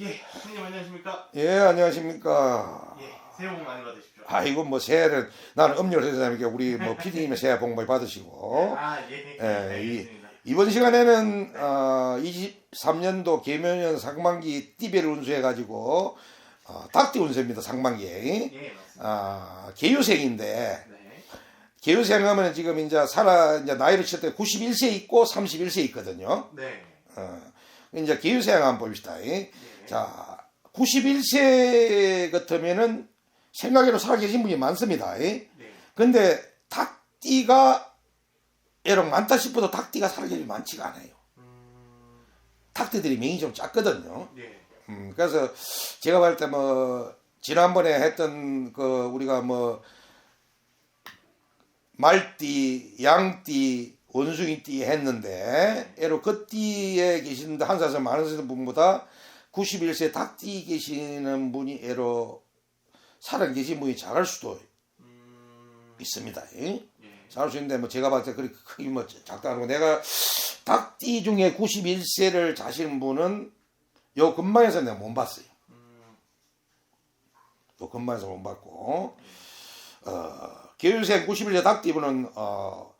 예, 형님 안녕하십니까? 예, 안녕하십니까. 예, 새해 복 많이 받으십시오. 아이고, 뭐, 새해를, 나는 음료를 세사니까 우리 뭐, 피디님의 새해 복 많이 받으시고. 아, 예, 예, 알겠습니다. 이번 시간에는, 어, 23년도 개묘년 상반기 띠배를 운수해가지고, 어, 닭띠 운수입니다, 상반기. 예, 맞습니다. 아, 개유생인데, 네, 개유생 하면 지금 이제 살아, 이제 나이를 칠 때 91세 있고 31세 있거든요. 네, 어, 이제 개유생 한번 봅시다. 예, 자, 91세 같으면은 생각외로 살아계신 분이 많습니다. 네, 근데 닭띠가 에럭 많다 싶어도 닭띠가 살아계신 많지가 않아요. 음, 닭띠들이 명이 좀 작거든요. 예, 음, 그래서 제가 봤을 때뭐 지난번에 했던 그 우리가 뭐 말띠, 양띠, 원숭이띠 했는데 에로 그 띠에 계신 한사서 많으신 분보다 91세 닭띠 계시는 분이 에로 살아 계신 분이 작을 수도 음, 있습니다. 예? 예, 작을 수 있는데 뭐 제가 봤을 때 그렇게 크게 뭐 작다는 거 내가 닭띠 중에 91세를 자시는 분은 요 근방에서 내가 못 봤어요. 음, 또 근방에서 못 봤고 어, 계율생 91세 닭띠 분은 어,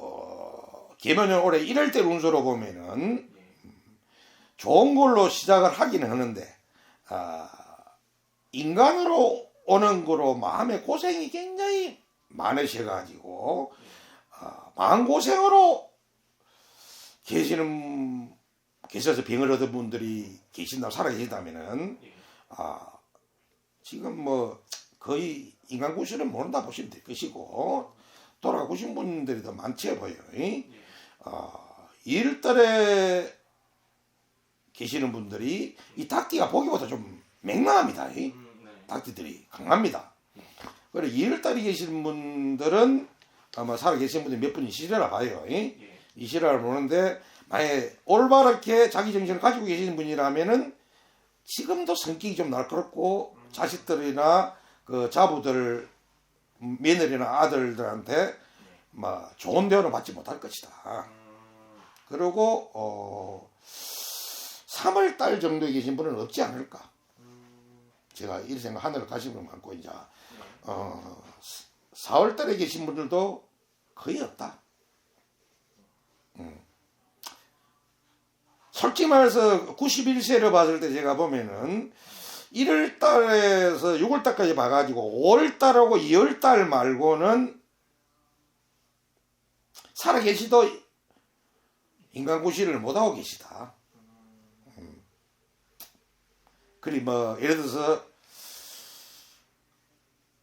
어, 개면년 올해 1월 때 운수로 보면은 좋은 걸로 시작을 하긴 하는데 아, 인간으로 오는 거로 마음의 고생이 굉장히 많으셔가지고 아, 마음 고생으로 계시는 계셔서 병을 얻은 분들이 계신다 살아 계시다면은 예, 아, 지금 뭐 거의 인간 구실은 모른다 보시면 될 것이고 돌아가신 분들이 더 많지 보여요. 예, 아, 2월달에 계시는 분들이 이 닭띠가 보기보다 좀 맹랑합니다. 이 음, 네, 닭띠들이 강합니다. 그래 2월달에 계시는 분들은 아마 살아 계신 분들이 몇 분이 시려라 봐요. 이? 예, 이 실화를 보는데 만약에 올바르게 자기 정신을 가지고 계시는 분이라면은 지금도 성격이 좀 날카롭고 자식들이나 그 자부들 며느리나 아들들한테 막 좋은 대우를 받지 못할 것이다. 음, 그리고 어 3월 달 정도에 계신 분은 없지 않을까. 음, 제가 이 생각 하늘을 가시는 분 많고 이제 어 4월 달에 계신 분들도 거의 없다. 음. 솔직히 말해서 91세를 봤을 때 제가 보면은 1월 달에서 6월 달까지 봐가지고 5월 달하고 2월 달 말고는 살아 계시도 인간 구실을 못하고 계시다. 음. 그리 뭐 예를 들어서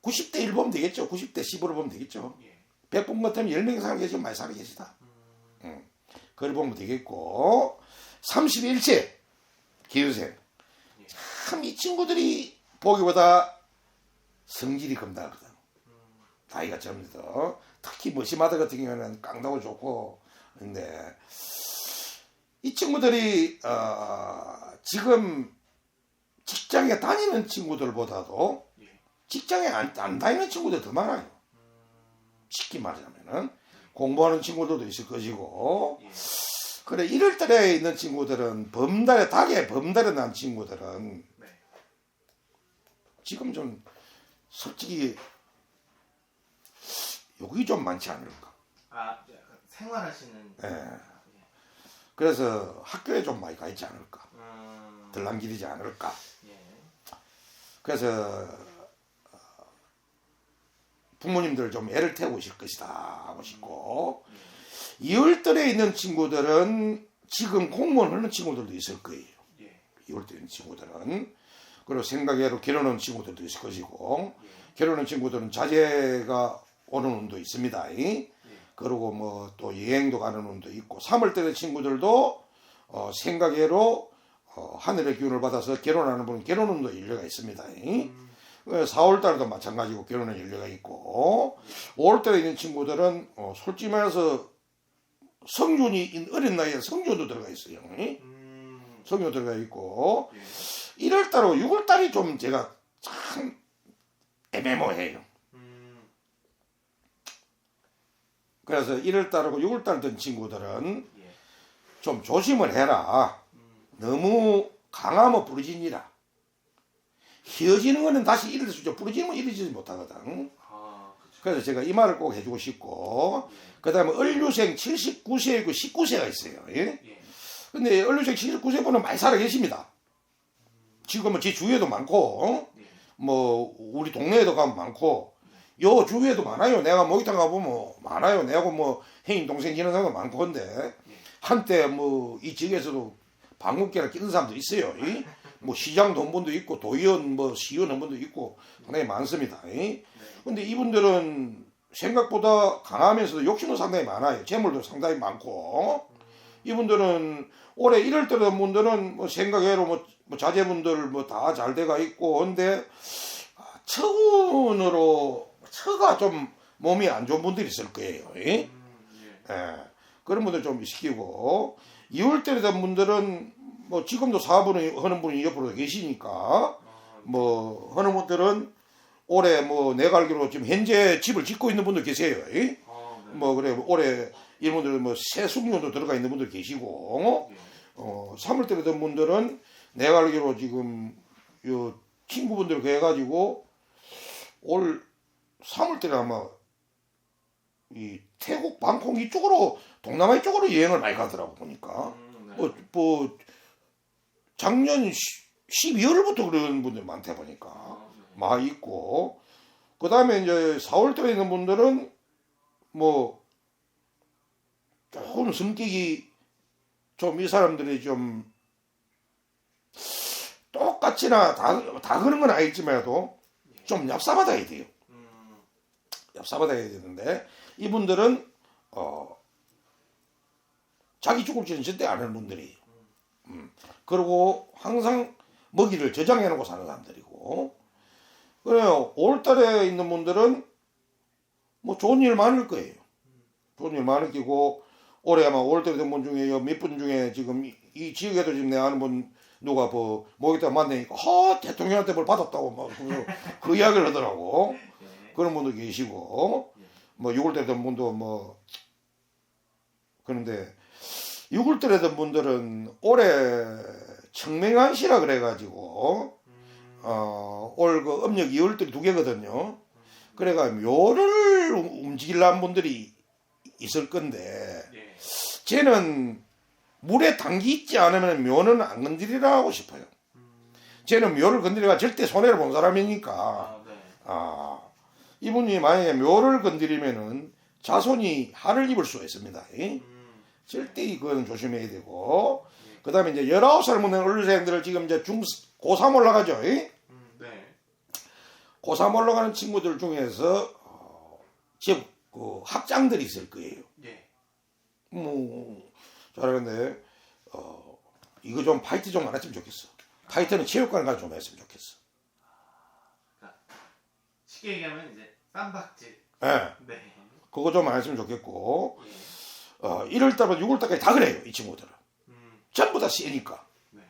90대 1 보면 되겠죠. 90대 10으로 보면 되겠죠. 예, 100분 같으면 10명이 살아 계시면 많이 살아 계시다. 응. 그걸 보면 되겠고 31세 기후생 참 이 친구들이 보기보다 성질이 겁나거든. 나이가 젊어도. 특히 머시마드 같은 경우는 깡다고 좋고. 근데 이 친구들이 어, 지금 직장에 다니는 친구들보다도 예, 직장에 안, 안 다니는 친구들 더 많아요. 쉽게 말하자면은. 공부하는 친구들도 있을 것이고. 예, 그래 1월 달에 있는 친구들은 범달에 닭에 범달에 난 친구들은 네, 지금 좀 솔직히 욕이 좀 많지 않을까. 아, 생활하시는, 예. 예, 그래서 학교에 좀 많이 가 있지 않을까. 음, 들랑길이지 않을까. 예, 그래서 어, 부모님들 좀 애를 태우고 있을 것이다 하고 싶고 2월 달에 있는 친구들은 지금 공무원 하는 친구들도 있을 거예요. 예, 2월 달에 있는 친구들은 그리고 생각외로 결혼한 친구들도 있을 것이고 예, 결혼한 친구들은 자제가 오는 운도 있습니다. 예, 그리고 뭐 또 여행도 가는 운도 있고 3월 달의 친구들도 어, 생각외로 어, 하늘의 기운을 받아서 결혼하는 분은 결혼 운도 일려가 있습니다. 음, 4월 달도 마찬가지고 결혼의 연료가 있고 5월 달에 있는 친구들은 어, 솔직히 말해서 성준이 인- 어린 나이에 성준도 들어가 있어요. 음, 성준 들어가 있고 예, 1월 달하고 6월 달이 좀 제가 참 애매모해요. 음, 그래서 1월 달하고 6월 달 된 친구들은 예, 좀 조심을 해라. 음, 너무 강하면 부러지니라. 휘어지는 거는 다시 이를 수 있죠. 부러지면 이러지 못하거든. 아, 그쵸. 그래서 제가 이 말을 꼭 해주고 싶고, 그 다음에 얼류생 79세이고 19세가 있어요. 예? 예. 근데 얼류생 79세 분은 많이 살아 계십니다. 지금 은 제 주위에도 많고, 어? 예. 뭐, 우리 동네에도 가면 많고, 요 주위에도 많아요. 내가 목욕탕 가보면 많아요. 내가 뭐, 형님, 동생 지는 사람도 많고, 근데, 한때 뭐, 이 지역에서도 방국계를 끼는 사람도 있어요. 이? 뭐, 시장 돈분도 있고, 도의원, 뭐, 시의원 돈분도 있고, 상당히 많습니다. 이? 네. 근데 이분들은 생각보다 강하면서도 욕심도 상당히 많아요. 재물도 상당히 많고. 이분들은 올해 이럴 때던 분들은 뭐 생각외로 뭐, 뭐 자제분들 뭐 다 잘 돼가 있고 근데 아, 처운으로 처가 좀 몸이 안 좋은 분들이 있을 거예요. 예? 음, 예. 예. 그런 분들 좀 시키고 2월 때던 분들은 뭐 지금도 사업을 하는 분이 옆으로 계시니까 아, 뭐 하는 분들은 올해 뭐 내가 알기로 지금 현재 집을 짓고 있는 분들 계세요. 예? 뭐 그래 올해 이런 분들은 뭐 새 숙련도 들어가 있는 분들 계시고 예. 어 3월 때 되던 분들은 내가 알기로 지금 요 친구분들 해가지고 올 3월 때는 아마 이 태국 방콕 이쪽으로 동남아 이쪽으로 여행을 많이 가더라고 보니까 음, 네. 뭐, 뭐 작년 12월부터 그런 분들 많다 보니까 아, 네. 많이 있고 그 다음에 이제 4월 달에 있는 분들은 뭐 조금 성격이 좀 이 사람들이 좀 똑같이나 다, 다 그런 건 아니지만도 좀 얍삽하다야 돼요. 음, 얍삽하다야 되는데 이분들은 어 자기 죽을 짓은 절대 안 하는 분들이 음. 그리고 항상 먹이를 저장해 놓고 사는 사람들이고 그래요. 5월달에 있는 분들은 뭐 좋은 일 많을 거예요. 좋은 일 많을 거고 올해 아마 5월달에 된 분 중에 몇 분 중에 지금 이, 이 지역에도 지금 내가 아는 분 누가 뭐 모기다 만나니까 허 대통령한테 뭘 받았다고 막 그, 그 이야기를 하더라고. 예. 그런 분도 계시고 뭐 6월 때된 분도 뭐 그런데 6월 때 되던 분들은 올해 청맹한시라 그래가지고 음, 어올 그 음력 2월달이 두 개거든요. 그래가 묘를 움직이려는 분들이 있을 건데 예. 쟤는 물에 담기 있지 않으면 묘는 안 건드리라 하고 싶어요. 음, 쟤는 묘를 건드리가 절대 손해를 본 사람이니까 아, 네. 아, 이분이 만약에 묘를 건드리면은 자손이 한을 입을 수가 있습니다. 이? 음, 절대 그거는 조심해야 되고, 그 다음에 이제 19살 먹는 어린이생들을 지금 이제 중, 고3 올라가죠. 이? 음, 네. 고3 올라가는 친구들 중에서, 어, 지금 그 학장들이 있을 거예요. 예. 뭐, 잘하는데, 어, 이거 좀 파이트 좀안 했으면 좋겠어. 파이트는 체육관 가서 좀 했으면 좋겠어. 쉽게 얘기하면 이제 쌈박질. 예. 네. 그거 좀 안 했으면 좋겠고, 예. 어, 1월달부터 6월달까지 다 그래요, 이 친구들은. 음, 전부 다 세니까. 네.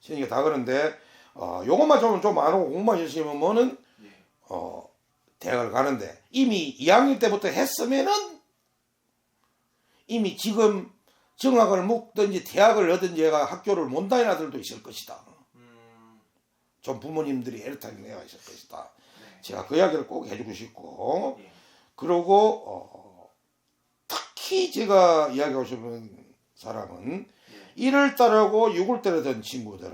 세니까 다 그런데, 어, 요것만 좀, 좀 안 하고 공부만 열심히 하면은, 예. 어, 대학을 가는데, 이미 2학년 때부터 했으면은, 이미 지금 정학을 먹든지 대학을 하든지 얘가 학교를 못 다니는 아들도 있을 것이다. 음, 좀 부모님들이 애를 내가 있을 것이다. 네. 제가 그 이야기를 꼭 해주고 싶고, 예. 그리고, 어, 특히 제가 이야기하고 싶은 사람은, 예. 1월달하고 6월달에 된 친구들은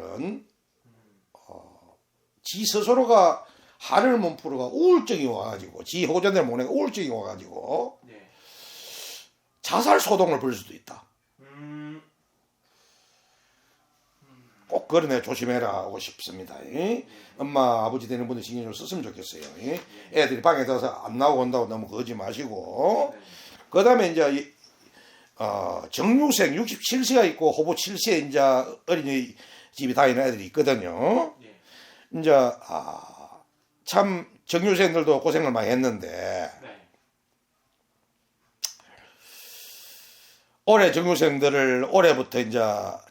음, 지 스스로가 하늘 몸푸르가 우울증이 와가지고 지 호전대 모내가 우울증이 와가지고 예. 자살 소동을 벌일 수도 있다. 음, 꼭 그러네 조심해라 하고 싶습니다. 이? 엄마 아버지 되는 분들 신경 좀 썼으면 좋겠어요. 이? 애들이 방에 들어서 안 나오고 온다고 너무 그러지 마시고 네. 그 다음에 이제 이, 어, 정유생 67세가 있고 호보 7세 이제 어린이 집이 다니는 애들이 있거든요. 예. 이제 아, 참 정유생들도 고생을 많이 했는데 올해 정유생들을 올해부터 이제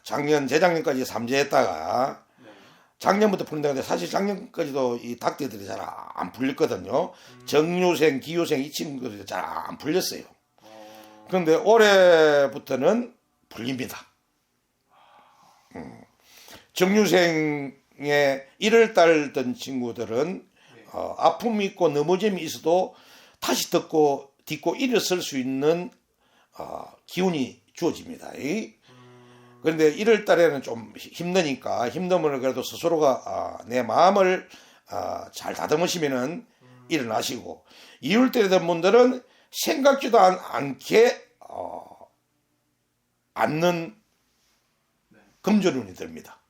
작년 재작년까지 삼재했다가 네. 작년부터 푸는데 사실 작년까지도 이 닭대들이 잘 안 풀렸거든요. 정유생, 기유생 이 친구들이 잘 안 풀렸어요. 어, 그런데 올해부터는 풀립니다. 음. 정유생의 1월 던 친구들은 네. 어, 아픔이 있고 넘어짐이 있어도 다시 덮고 딛고 일어설 수 있는 어, 기운이 주어집니다. 이. 음, 그런데 1월 달에는 좀 힘드니까 힘듦을 그래도 스스로가 아, 내 마음을 아, 잘 다듬으시면은 일어나시고 2월 달에 된 분들은 생각지도 않, 않게 어, 않는 네. 금전운이 듭니다.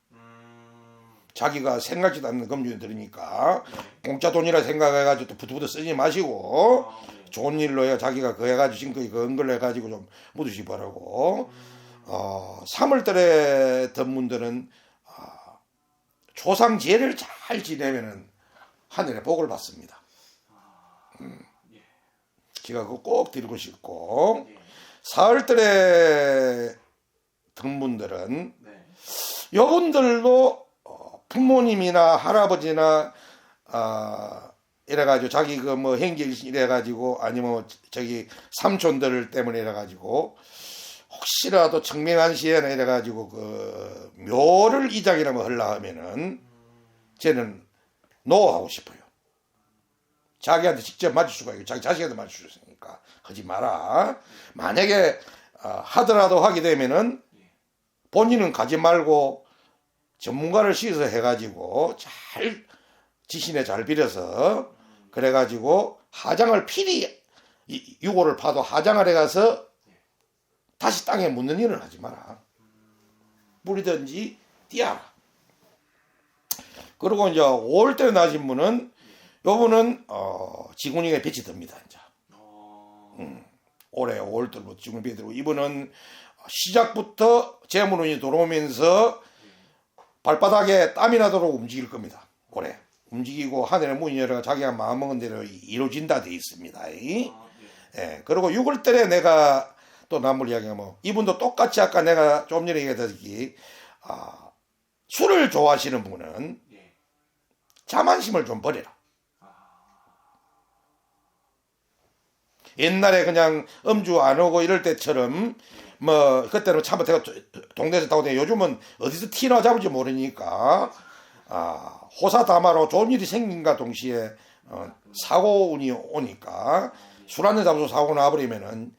음, 자기가 생각지도 않는 금전이 들으니까 네. 공짜 돈이라 생각해가지고 또 부두부두 쓰지 마시고. 좋은 일로 해 자기가 그 해가지고 지금까지 그 은걸 해가지고 좀 묻으시 바라고 어, 3월달에 든 분들은 아, 조상 제를 잘 지내면은 하늘의 복을 받습니다. 음. 예. 제가 그거 꼭 드리고 싶고 예. 4월달에 든 분들은 네. 여분들도 어, 부모님이나 할아버지나 아 이래가지고 자기 그 뭐 행길 이래가지고 아니면 뭐 저기 삼촌들 때문에 이래가지고 혹시라도 청명한 시에는 이래가지고 그 묘를 이장이라고 하려 하면은 쟤는 노하고 싶어요. 자기한테 직접 맞을 수가 있고 자기 자식한테 맞을 수 있으니까 하지 마라. 만약에 어, 하더라도 하게 되면은 본인은 가지 말고 전문가를 시서 해가지고 잘 지신에 잘 빌어서 그래가지고 하장을 필히 이- 유고를 파도 하장을 해가서 다시 땅에 묻는 일은 하지 마라. 뿌리든지 띄어라. 그리고 이제 5월달에 나신 분은 요 분은 어, 지구닝에 빛이 듭니다. 이제. 어, 올해 5월달부터 지금 비들고 이분은 시작부터 재물운이 들어오면서 발바닥에 땀이 나도록 움직일 겁니다. 올해 움직이고 하늘의 문이 열어 자기가 마음먹은 대로 이루어진다 돼 있습니다. 이. 아, 예. 예, 그리고 6월 달에 내가 또 나물 이야기하면 이분도 똑같이 아까 내가 좀 전에 얘기했듯이 아, 술을 좋아하시는 분은 예. 자만심을 좀 버려라. 옛날에 그냥 음주 안 오고 이럴 때처럼 뭐 그때는 참 내가 동네에서 타고 다니 요즘은 어디서 티나 잡을지 모르니까. 아 호사다마로 좋은 일이 생긴과 동시에. 어, 사고 운이 오니까. 술 한잔 잡아서 사고 나버리면은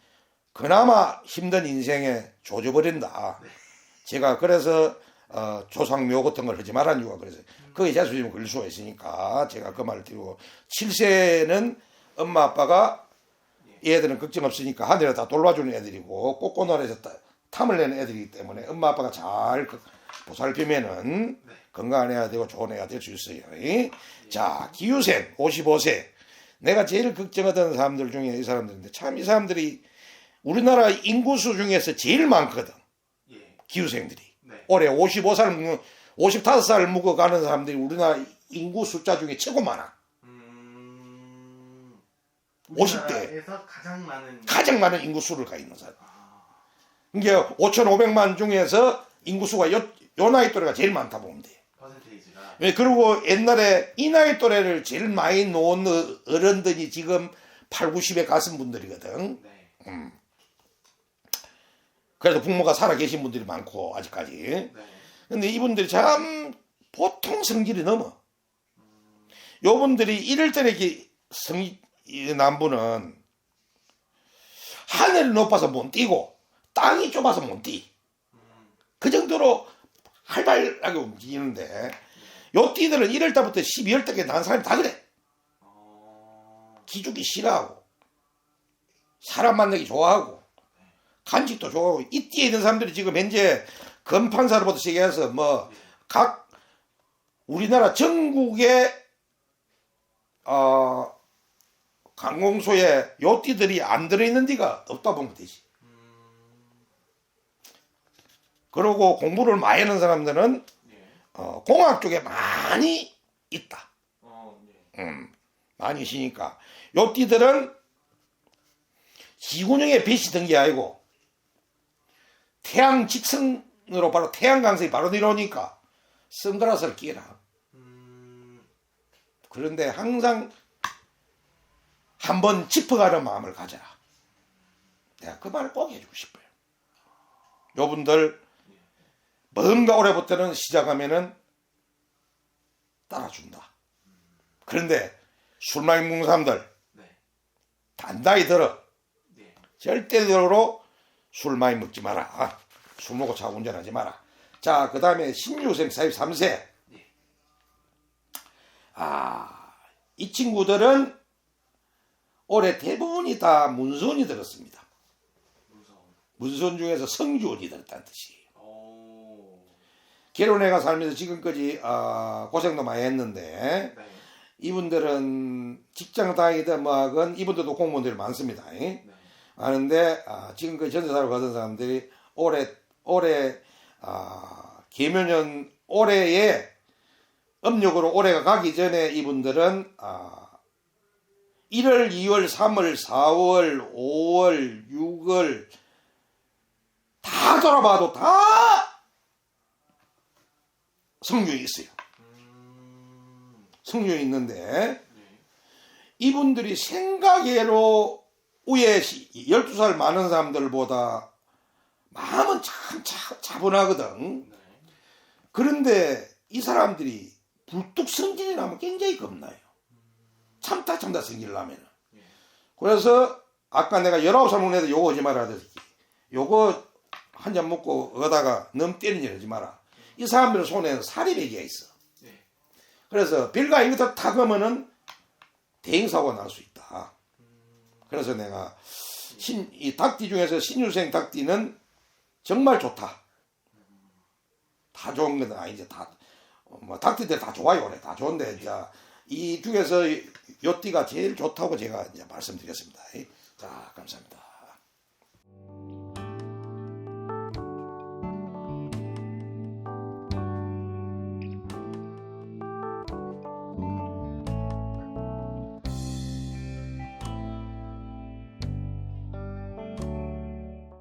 그나마 힘든 인생에 조져버린다. 제가 그래서 어, 조상묘 같은 걸 하지 말라는 이유가 그래서 그게 재수지면 걸릴 수가 있으니까 제가 그 말을 드리고. 7세는 엄마 아빠가 얘들은 걱정 없으니까 하늘에 다 돌봐주는 애들이고 따- 탐을 내는 애들이기 때문에 엄마 아빠가 잘 그- 보살피면은 건강한 애가 되고 좋은 애가 될 수 있어요. 이? 자 기유생 55세 내가 제일 걱정하던 사람들 중에 이 사람들인데 참 이 사람들이 우리나라 인구수 중에서 제일 많거든 예. 기후생들이 네. 올해 55살 55살 묵어가는 사람들이 우리나라 인구 숫자 중에 최고 많아 음, 50 대. 우리나라에서 가장 많은 가장 많은 인구수를 가 있는 사람 아, 이게 5,500만 중에서 인구수가 요, 요 나이 또래가 제일 많다 보면 돼. 퍼센테이지가 왜 그리고 옛날에 이 나이 또래를 제일 많이 놓은 어- 어른들이 지금 8, 90에 갔은 분들이거든. 네. 그래도 부모가 살아 계신 분들이 많고 아직까지. 네. 근데 이분들이 참 보통 성질이 넘어. 요분들이 이럴 때 이렇게 성이 난 분은 하늘이 높아서 못 뛰고 땅이 좁아서 못 뛰. 그 정도로 활발하게 움직이는데 요 띠들은 1월 달부터 12월 달까지 난 사람이 다 그래. 어, 기죽기 싫어하고 사람 만나기 좋아하고 간직도 좋아하고 이 띠에 있는 사람들이 지금 현재 건판사로부터 시작해서 뭐 각 우리나라 전국의 어 관공소에 요 띠들이 안 들어있는 데가 없다 보면 되지. 그리고 공부를 많이 하는 사람들은 예. 어, 공학 쪽에 많이 있다. 어, 예. 음, 많이 있으니까. 요 띠들은 지구형의 빛이 든게 아니고 태양 직선으로 바로 태양 강성이 바로 내려오니까 선글라스를 끼라. 음, 그런데 항상 한번 짚어가는 마음을 가져라. 내가 그 말을 꼭 해주고 싶어요. 요분들 뭔가 올해부터는 시작하면은 따라준다. 그런데 술 많이 먹는 사람들 네. 단단히 들어. 네. 절대로 술 많이 먹지 마라. 술 먹고 차 운전하지 마라. 자, 그 다음에 신유생 43세. 네. 아, 이 친구들은 올해 대부분이 다 문선이 들었습니다. 문선 중에서 성주원이 들었다는 뜻이에요. 오. 결혼해가 살면서 지금까지 아, 고생도 많이 했는데 네. 이분들은 직장 다니든 뭐하건 이분들도 공무원들이 많습니다. 네. 많은데 아, 지금까지 전세사로 가던 사람들이 올해 올해 아, 개묘년 올해에 음력으로 올해가 가기 전에 이분들은 아, 1월, 2월, 3월, 4월, 5월, 6월 다 돌아봐도 다 성령이 있어요. 음. 성령이 있는데 네. 이분들이 생각외로 위에 12살 많은 사람들보다 마음은 참 차, 차분하거든. 네. 그런데 이 사람들이 불뚝 성질이 나면 굉장히 겁나요. 참다 참다. 예. 그래서 아까 내가 19살 먹는 애들 요거 하지 마라 하듯이 요거 한 잔 먹고 어다가 넘 때리는 일 하지 마라. 이 사람들 손에는 사리배기가 있어. 네. 그래서 빌가 이것도 타가면은 대행사고가 날 수 있다. 그래서 내가 신, 이 닭띠 중에서 신유생 닭띠는 정말 좋다. 다 좋은 건 아니지. 다, 어, 뭐, 닭띠들 다 좋아요. 그래. 다 좋은데, 이제, 이 중에서 요 띠가 제일 좋다고 제가 이제 말씀드렸습니다. 자, 감사합니다.